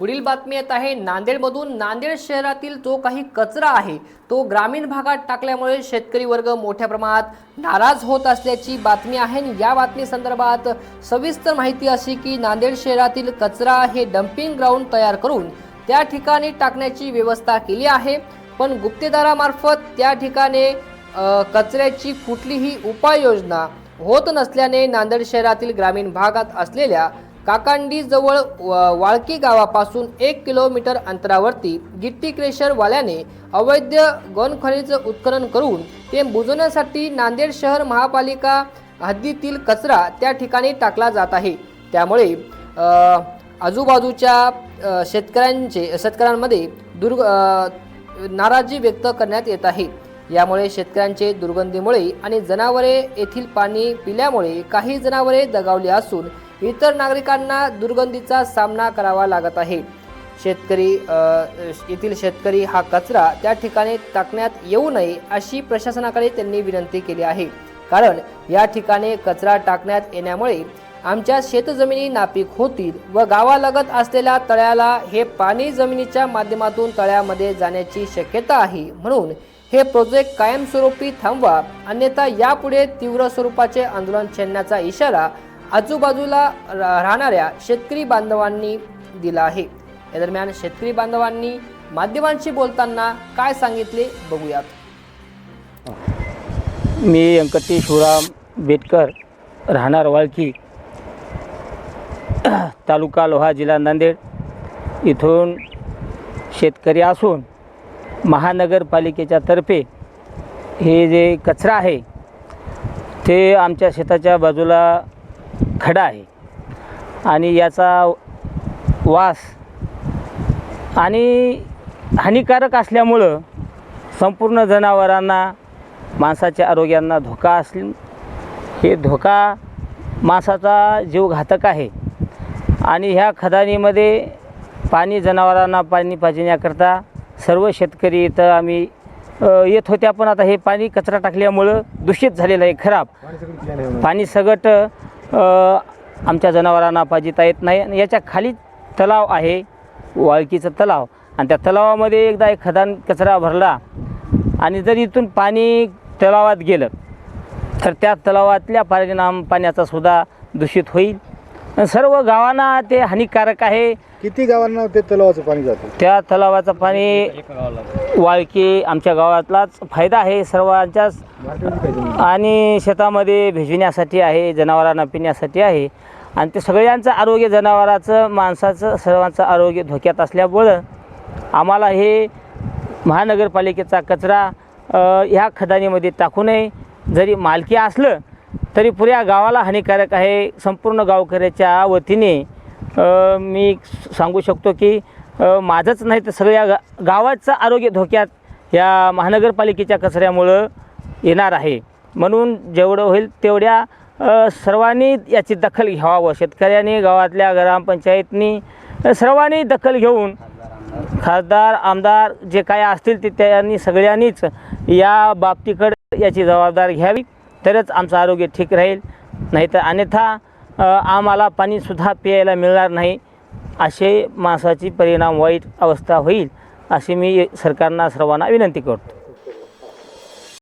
पुढील बातमी येत आहे नांदेडमधून नांदेड शहरातील जो काही कचरा आहे तो ग्रामीण भागात टाकल्यामुळे शेतकरी वर्ग मोठ्या प्रमाणात नाराज होत असल्याची बातमी आहे. आणि या बातमी संदर्भात सविस्तर माहिती अशी की नांदेड शहरातील कचरा हे डम्पिंग ग्राउंड तयार करून त्या ठिकाणी टाकण्याची व्यवस्था केली आहे. पण गुप्तेदारामार्फत त्या ठिकाणी कचऱ्याची कुठलीही उपाययोजना होत नसल्याने नांदेड शहरातील ग्रामीण भागात असलेल्या काकांडी जवळ व- वाळकी गावापासून एक किलोमीटर अंतरावरती गिट्टी क्रेशर वाल्याने अवैध गणखनीचं उत्खनन करून ते बुजवण्यासाठी नांदेड शहर महापालिका हद्दीतील कचरा त्या ठिकाणी टाकला जात आहे. त्यामुळे आजूबाजूच्या शेतकऱ्यांचे शेतकऱ्यांमध्ये दुर्ग नाराजी व्यक्त करण्यात येत आहे. यामुळे शेतकऱ्यांचे दुर्गंधीमुळे आणि जनावरे येथील पाणी पिल्यामुळे काही जनावरे दगावली असून इतर नागरिकांना दुर्गंधीचा सामना करावा लागत आहे. शेतकरी येथील शेतकरी हा कचरा त्या ठिकाणी टाकण्यात येऊ नये अशी प्रशासनाकडे त्यांनी विनंती केली आहे. कारण या ठिकाणी कचरा टाकण्यात येण्यामुळे आमच्या शेतजमिनी नापीक होतील व गावालगत असलेल्या तळ्याला हे पाणी जमिनीच्या माध्यमातून तळ्यामध्ये जाण्याची शक्यता आहे. म्हणून हे प्रोजेक्ट कायमस्वरूपी थांबवा. अन्यथा यापुढे तीव्र स्वरूपाचे आंदोलन छेडण्याचा इशारा आजूबाजूला रा- राहणाऱ्या शेतकरी बांधवांनी दिला आहे. या दरम्यान शेतकरी बांधवांनी माध्यमांशी बोलताना काय सांगितले बघूयात. मी व्यंकटेशराम बेटकर राहणार वाळकी तालुका लोहा जिल्हा नांदेड. इथून शेतकरी असून महानगरपालिकेच्या तर्फे हे जे कचरा आहे ते आमच्या शेताच्या बाजूला खडा आहे. आणि याचा वास आणि हानिकारक असल्यामुळं संपूर्ण जनावरांना माणसाच्या आरोग्यांना धोका असले हे धोका माणसाचा जीव घातक आहे. आणि ह्या खदानीमध्ये पाणी जनावरांना पाणी पाजण्याकरता सर्व शेतकरी इथं आम्ही येत होत्या पण आता हे पाणी कचरा टाकल्यामुळं दूषित झालेलं आहे. खराब. पाणी सगट आमच्या जनावरांना पाजिता येत नाही. आणि याच्या खाली तलाव आहे वाळकीचा तलाव. आणि त्या तलावामध्ये एकदा एक खदान कचरा भरला आणि जर इथून पाणी तलावात गेलं तर त्या तलावातल्या परिणाम पाण्याचा सुद्धा दूषित होईल. सर्व गावांना ते हानिकारक आहे. किती गावांना ते तलावाचं पाणी जातं? त्या तलावाचं पाणी वाळकी आमच्या गावातलाच फायदा आहे सर्वांच्याच. आणि शेतामध्ये भिजविण्यासाठी आहे जनावरांना पिण्यासाठी आहे. आणि ते सगळ्यांचं आरोग्य जनावराचं माणसाचं सर्वांचं आरोग्य धोक्यात असल्यामुळं आम्हाला हे महानगरपालिकेचा कचरा ह्या खदानीमध्ये टाकू नये. जरी मालकी असलं तरी पुऱ्या गावाला हानिकारक आहे. संपूर्ण गावकऱ्याच्या वतीने मी सांगू शकतो की माझंच नाही तर सगळ्या गा गावाचं आरोग्य धोक्यात या महानगरपालिकेच्या कचऱ्यामुळं येणार आहे. म्हणून जेवढं होईल तेवढ्या सर्वांनी याची दखल घ्यावं. शेतकऱ्यांनी गावातल्या ग्रामपंचायतनी सर्वांनी दखल घेऊन खासदार आमदार जे काय असतील ते त्यांनी सगळ्यांनीच या बाबतीकडे याची जबाबदारी घ्यावी. तरच आमचं आरोग्य ठीक राहील. नाहीतर अन्यथा आम्हाला पाणीसुद्धा प्यायला मिळणार नाही. असे माणसाची परिणाम वाईट अवस्था होईल अशी मी सरकारना सर्वांना विनंती करतो.